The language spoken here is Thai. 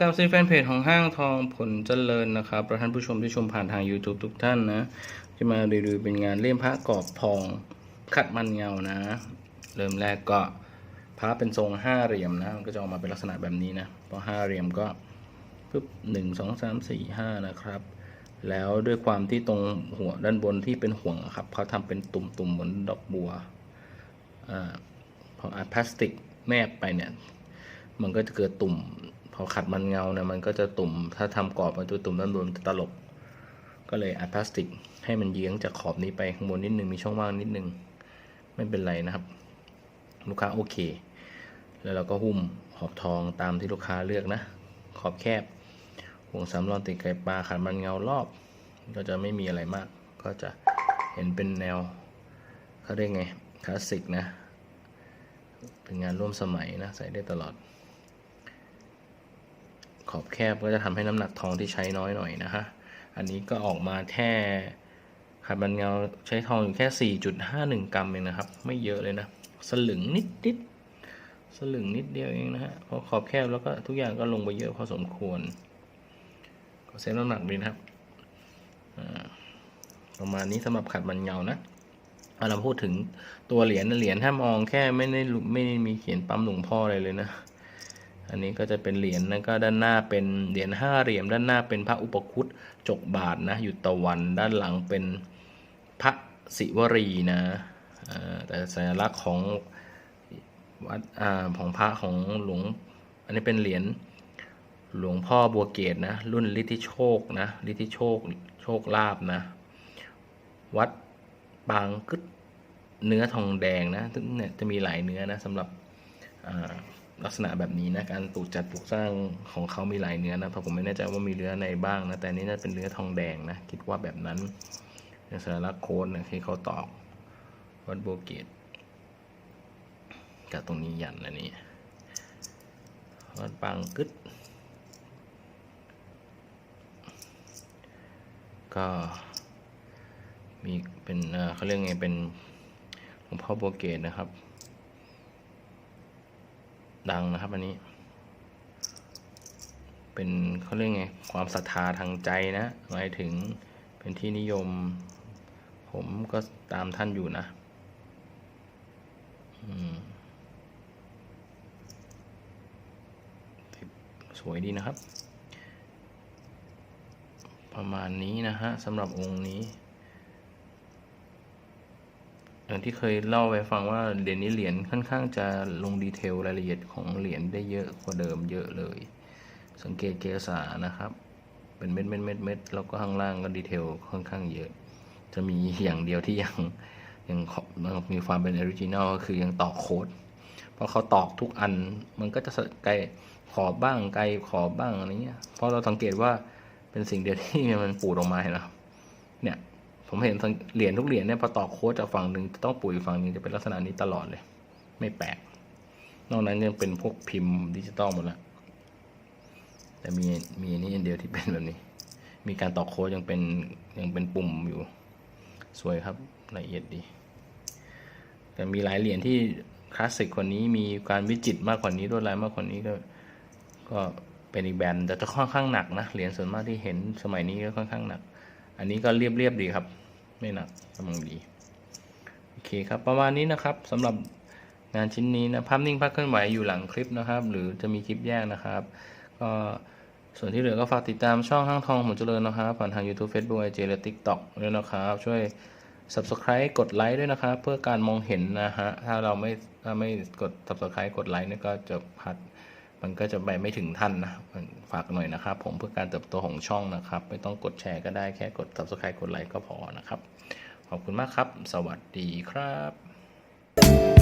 กับซีแฟนเพจของห้างทองผลเจริญนะครับและท่านผู้ชมที่ชมผ่านทาง YouTube ทุกท่านนะที่มารีวิวเป็นงานเลี่ยมพระกรอบทองขัดมันเงานะ เริ่มแรกก็พระเป็นทรงห้าเหลี่ยมนะมันก็จะออกมาเป็นลักษณะแบบนี้นะพอห้าเหลี่ยมก็ปึ๊บหนึ่งสองสามสี่ห้านะครับ แล้วด้วยความที่ตรงหัวด้านบนที่เป็นห่วงครับเขาทำเป็นตุ่มๆเหมือนดอกบัวอ่าพออัดพลาสติกแนบไปเนี่ย มันก็จะเกิดตุ่ม พอขัดมันเงาเนี่ยมันก็จะตุ่ม ถ้าทำกรอบมันจะตุ่มด้านบนตลบ ก็เลยอัดพลาสติก ให้มันเยื้องจากขอบนี้ไปข้างบนนิดนึงมีช่องว่างนิดนึง ไม่เป็นไรนะครับ ลูกค้าโอเค แล้วเราก็หุ้มขอบทองตามที่ลูกค้าเลือกนะ ขอบแคบห่วงสามรอนติดไก่ปลาขัดมันเงารอบ ก็จะไม่มีอะไรมาก ก็จะเห็นเป็นแนวเขาเรียกไงคลาสสิกนะ เป็นงานร่วมสมัยนะ ใส่ได้ตลอด ขอบแคบก็จะทำให้น้ำหนักทองที่ใช้น้อยหน่อยนะฮะ อันนี้ก็ออกมาแค่ขัดมันเงาใช้ทองอยู่แค่ 4.51 กรัมเองนะครับ ไม่เยอะเลยนะ สลึงนิดนิดสลึงนิดเดียวเองนะฮะพอขอบแคบแล้วก็ทุกอย่างก็ลงไปเยอะพอสมควร ก็เซ็นน้ำหนักดีนะครับประมาณนี้สำหรับขัดมันเงานะเอาเราพูดถึงตัวเหรียญนะเหรียญถ้ามองแค่ไม่ได้ไม่ได้มีเขียนปั๊มหลวงพ่ออะไรเลยนะ อันนี้ก็จะเป็นเหรียญนะก็ด้านหน้าเป็นเหรียญห้าเหรียญด้านหน้าเป็นพระอุปคุตจกบาทนะอยู่ตะวันด้านหลังเป็นพระศิวรีนะแต่สัญลักษณ์ของวัดของพระของหลวงอันนี้เป็นเหรียญหลวงพ่อบัวเกตนะรุ่นฤทธิโชคนะฤทธิโชคโชคลาภนะ วัดบางกึดเนื้อทองแดงนะเนี่ยจะมีหลายเนื้อนะสำหรับ ลักษณะแบบนี้นะการปลูกจัดปลูกสร้างของเขามีหลายเนื้อนะเพราะผมไม่แน่ใจว่ามีเนื้อในบ้างนะแต่นี้น่าเป็นเนื้อทองแดงนะคิดว่าแบบนั้นเป็นสัญลักษณ์โค้ดนะที่เขาตอกวัดโบเกตกับตรงนี้ยันอันนี้วัดบางกึดก็มีเป็นเออเขาเรียกไงเป็นหลวงพ่อโบเกตนะครับ ดังนะครับ อันนี้ เป็นเขาเรียกไง ความศรัทธาทางใจนะหมายถึงเป็นที่นิยม ผมก็ตามท่านอยู่นะสวยดีนะครับ ประมาณนี้นะฮะสำหรับองค์นี้ อย่างที่เคยเล่าไปฟังว่าเหรียญนี้เหรียญค่อนข้างจะลงดีเทลรายละเอียดของเหรียญได้เยอะกว่าเดิมเยอะเลย สังเกตเกษานะครับ เป็นเม็ดเม็ดเม็ดเม็ดแล้วก็ข้างล่างก็ดีเทลค่อนข้างเยอะ จะมีอย่างเดียวที่ยังยังมีความเป็นออริจินอลก็คือยังตอกโค้ดเพราะเขาตอกทุกอันมันก็จะไกลขอบบ้างไกลขอบบ้างอะไรเงี้ยเพราะเราสังเกตว่าเป็นสิ่งเดียวที่มันปูดออกมาเห็นไหมเนี่ย ผมเห็นเหรียญทุกเหรียญเนี่ยพอต่อโค้ดจากฝั่งหนึ่งจะต้องปุ๋ยฝั่งหนึ่งจะเป็นลักษณะนี้ตลอดเลย ไม่แปลก นอกนั้นยังเป็นพวกพิมพ์ดิจิตอลหมดแล้วแต่มีมีนี้อันเดียวที่เป็นแบบนี้ มีการต่อโค้ดยังเป็นยังเป็นปุ่มอยู่ สวยครับละเอียดดี แต่มีหลายเหรียญที่คลาสสิกกว่านี้มีการวิจิตรมากกว่านี้ลวดลายมากกว่านี้ก็ ก็เป็นอีกแบรนด์แต่จะค่อนข้างหนักนะเหรียญส่วนมากที่เห็นสมัยนี้ก็ค่อนข้างหนัก อันนี้ก็เรียบเรียบๆดีครับ ไม่หนักกำลังดี โอเคครับ ประมาณนี้นะครับสำหรับงานชิ้นนี้นะ ภาพนิ่งภาพเคลื่อนไหวอยู่หลังคลิปนะครับ หรือจะมีคลิปแยกนะครับ ก็ส่วนที่เหลือก็ฝากติดตามช่องห้างทองหมุนเจริญนะครับ ผ่านทาง YouTube Facebook IG และ TikTok ด้วยนะครับ ช่วย Subscribe กดไลค์ด้วยนะครับ เพื่อการมองเห็นนะฮะ ถ้าเราไม่ถ้าไม่กด Subscribe กดไลค์เนี่ยก็จะพัด มันก็จะไปไม่ถึงท่านนะฝากหน่อยนะครับผมเพื่อการเติบโตของช่องนะครับ ไม่ต้องกดแชร์ก็ได้แค่กด subscribe กดไลค์ก็พอนะครับ ขอบคุณมากครับ สวัสดีครับ